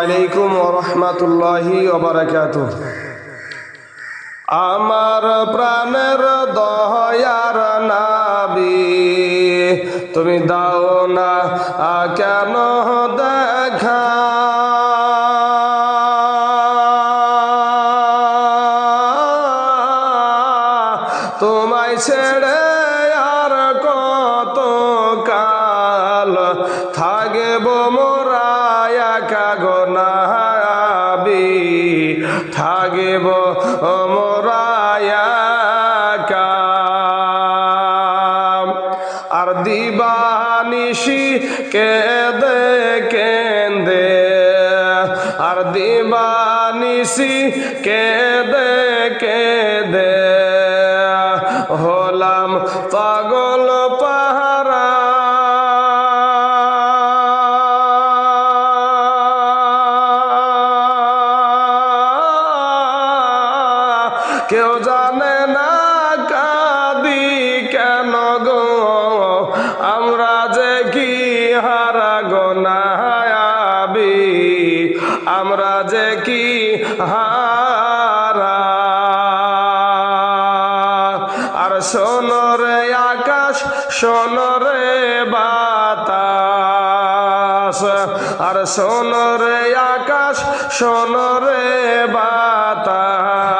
আলাইকুম রহমতুল্লাহি আমার প্রাণের দয়ার নাবি তুমি দাও না কেন দেখা? তোমায় ছেড়ে থাকব মোরায়া কাম আর দিবানিশি কেদে কেন্দে আর দিবানিশি কেদে কেদে। কেউ জানে না কাদি কেন গো? আমরা যে কি হারা গোনায়াবি? আমরা যে কি হারা? আর সোনরে আকাশ সোনরে বাতাস। আর সোনরে আকাশ সোনরে বাতাস।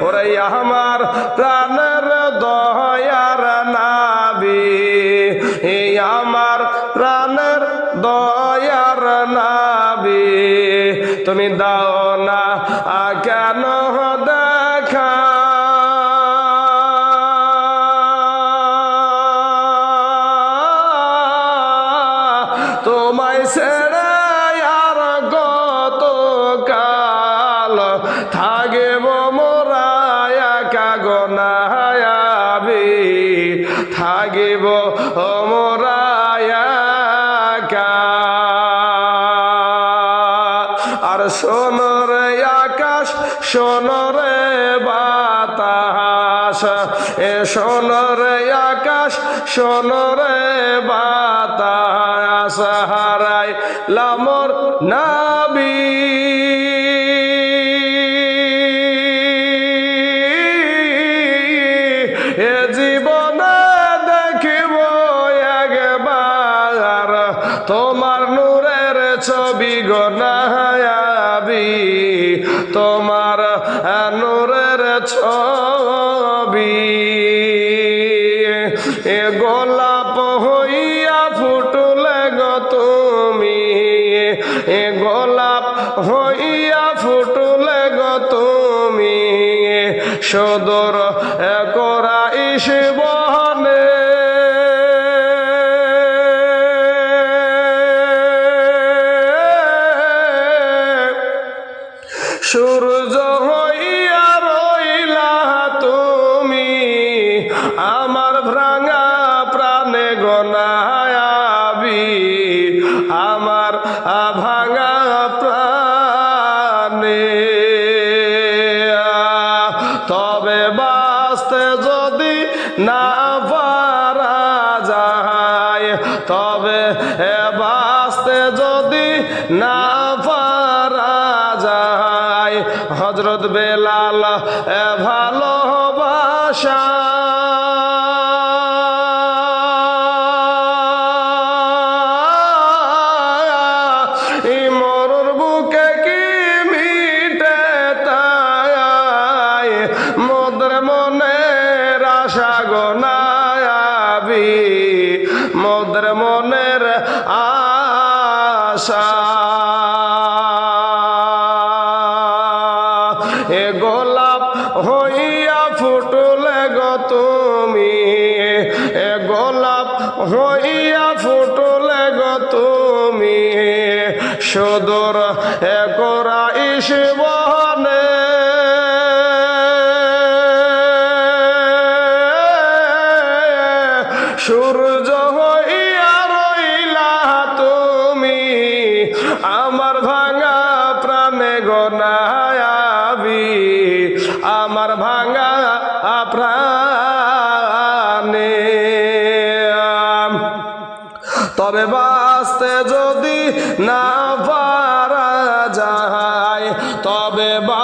ওরে আমার প্রাণের মোরায়া কাগনায়াবি থাকিব মোরায়া কা। আর সোনরে আকাশ সোনরে বাতাস, এ সোনরে আকাশ সোনরে বাতাস ছবি এ গোলাপ হইয়া ফুটলে গো তুমি। এ গোলাপ হইয়া ফুটলে গো তুমি। সদর করা ইসবনে বাঁচতে যদি না পারা যায়, তবে বাঁচতে যদি না পারা যায় হজরত বেলাল এ ভালোবাসা আশা গোনায়াবি মদ্র মনের আশা। এ গোলাপ হইয়া ফুটলে গো তুমি। এ গোলাপ হইয়া ফুটলে গো তুমি। সুদূর একরা ইসবনে সূর্য হইয়া রইলা তুমি, আমার ভাঙা প্রাণে গনায়াবি আমার ভাঙা প্রাণে। তবে বাঁচতে যদি না পারা যায়, তবে বাঁচতে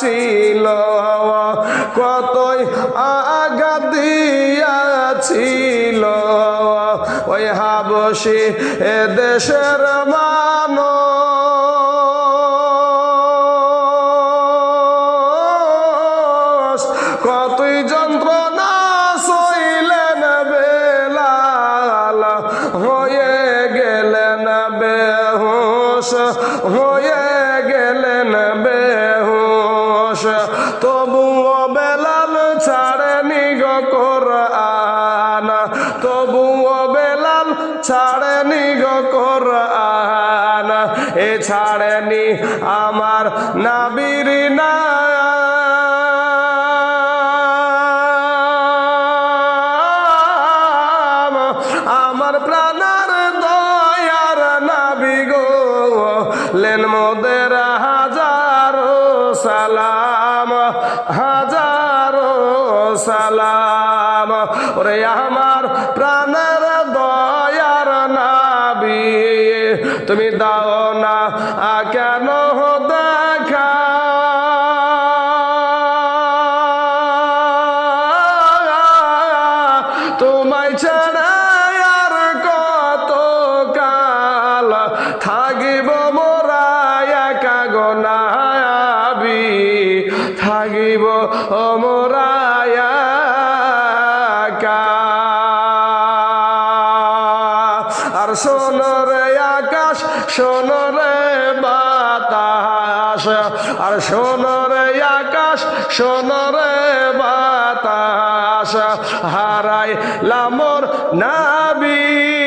দিয়াছিল কতই আঘাত দিয়াছিল। ওই হাবসি এ দেশের মানুষ। কতই যন্ত্রণা সইলেন বেলাল। হয়ে গেলেন বেহুশ। তবুও বেলাল ছাড়েনি গো কোরআন। তবুও বেলাল ছাড়েনি গো কোরআন। এ ছাড়েনি আমার নাবির হাজারো সালাম। ওরে আমার প্রাণের দয়ার নাবি তুমি দাও না কেন দেখা? তোমায় ছাড়া থাকিব মোরা একা আর সোনরে আকাশ সোনরে বাতাস। আর সোনরে আকাশ সোনরে বাতাস। হারাই লামর নাবি।